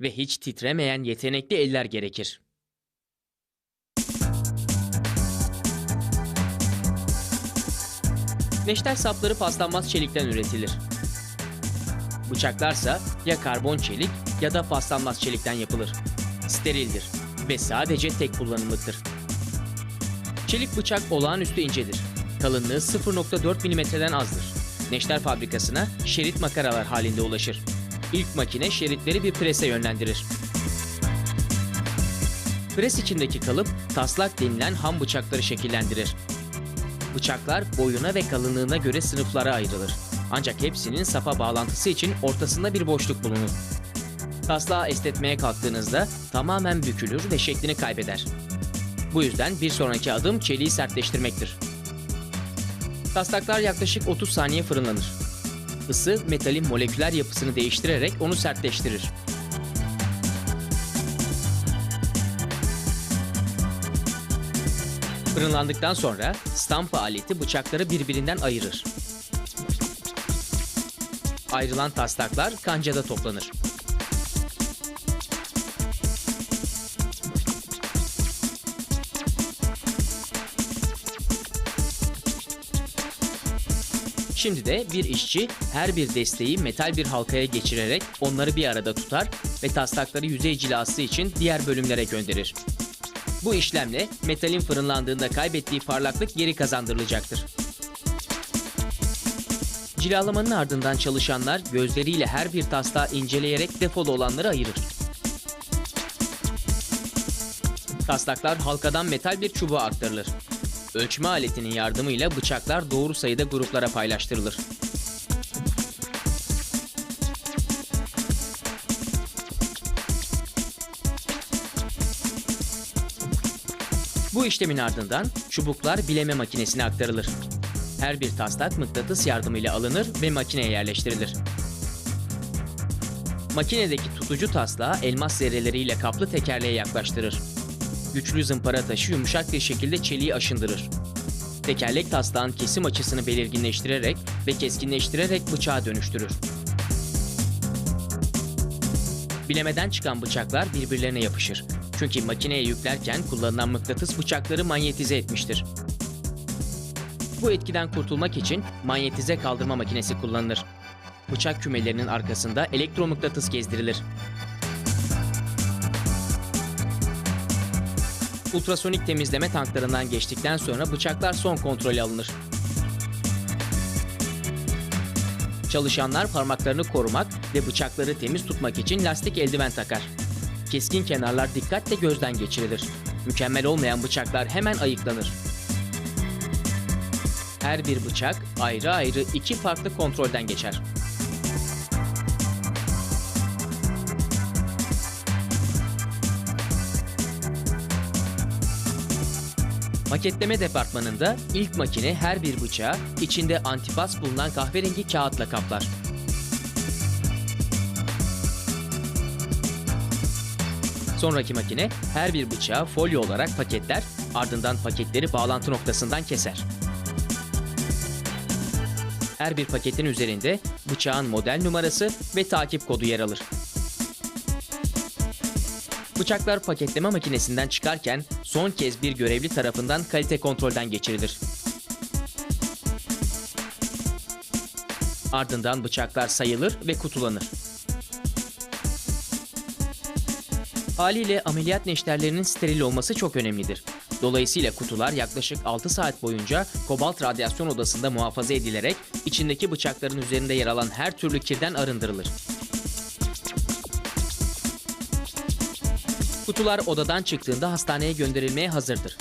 ve hiç titremeyen yetenekli eller gerekir. Neşter sapları paslanmaz çelikten üretilir. Bıçaklarsa ya karbon çelik ya da paslanmaz çelikten yapılır. Sterildir ve sadece tek kullanımlıktır. Çelik bıçak olağanüstü incedir. Kalınlığı 0.4 mm'den azdır. Neşter fabrikasına şerit makaralar halinde ulaşır. İlk makine şeritleri bir prese yönlendirir. Pres içindeki kalıp taslak denilen ham bıçakları şekillendirir. Bıçaklar boyuna ve kalınlığına göre sınıflara ayrılır. Ancak hepsinin sapa bağlantısı için ortasında bir boşluk bulunur. Taslağı esnetmeye kalktığınızda tamamen bükülür ve şeklini kaybeder. Bu yüzden bir sonraki adım çeliği sertleştirmektir. Taslaklar yaklaşık 30 saniye fırınlanır. Isı metalin moleküler yapısını değiştirerek onu sertleştirir. Fırınlandıktan sonra stampa aleti bıçakları birbirinden ayırır. Ayrılan taslaklar kancada toplanır. Şimdi de bir işçi her bir desteği metal bir halkaya geçirerek onları bir arada tutar ve taslakları yüzey cilası için diğer bölümlere gönderir. Bu işlemle metalin fırınlandığında kaybettiği parlaklık geri kazandırılacaktır. Cilalamanın ardından çalışanlar gözleriyle her bir taslağı inceleyerek defolu olanları ayırır. Taslaklar halkadan metal bir çubuğa aktarılır. Ölçme aletinin yardımıyla bıçaklar doğru sayıda gruplara paylaştırılır. Bu işlemin ardından çubuklar bileme makinesine aktarılır. Her bir taslak mıknatıs yardımıyla alınır ve makineye yerleştirilir. Makinedeki tutucu taslağı elmas zerreleriyle kaplı tekerleğe yaklaştırır. Güçlü zımpara taşı yumuşak bir şekilde çeliği aşındırır. Tekerlek taslağın kesim açısını belirginleştirerek ve keskinleştirerek bıçağa dönüştürür. Bilemeden çıkan bıçaklar birbirlerine yapışır. Çünkü makineye yüklerken kullanılan mıknatıs bıçakları manyetize etmiştir. Bu etkiden kurtulmak için manyetize kaldırma makinesi kullanılır. Bıçak kümelerinin arkasında elektromıknatıs gezdirilir. Ultrasonik temizleme tanklarından geçtikten sonra bıçaklar son kontrole alınır. Çalışanlar parmaklarını korumak ve bıçakları temiz tutmak için lastik eldiven takar. Keskin kenarlar dikkatle gözden geçirilir. Mükemmel olmayan bıçaklar hemen ayıklanır. Her bir bıçak ayrı ayrı iki farklı kontrolden geçer. Paketleme departmanında ilk makine her bir bıçağı içinde antipas bulunan kahverengi kağıtla kaplar. Sonraki makine her bir bıçağı folyo olarak paketler, ardından paketleri bağlantı noktasından keser. Her bir paketin üzerinde bıçağın model numarası ve takip kodu yer alır. Bıçaklar paketleme makinesinden çıkarken son kez bir görevli tarafından kalite kontrolden geçirilir. Ardından bıçaklar sayılır ve kutulanır. Haliyle ameliyat neşterlerinin steril olması çok önemlidir. Dolayısıyla kutular yaklaşık 6 saat boyunca kobalt radyasyon odasında muhafaza edilerek içindeki bıçakların üzerinde yer alan her türlü kirden arındırılır. Kutular odadan çıktığında hastaneye gönderilmeye hazırdır.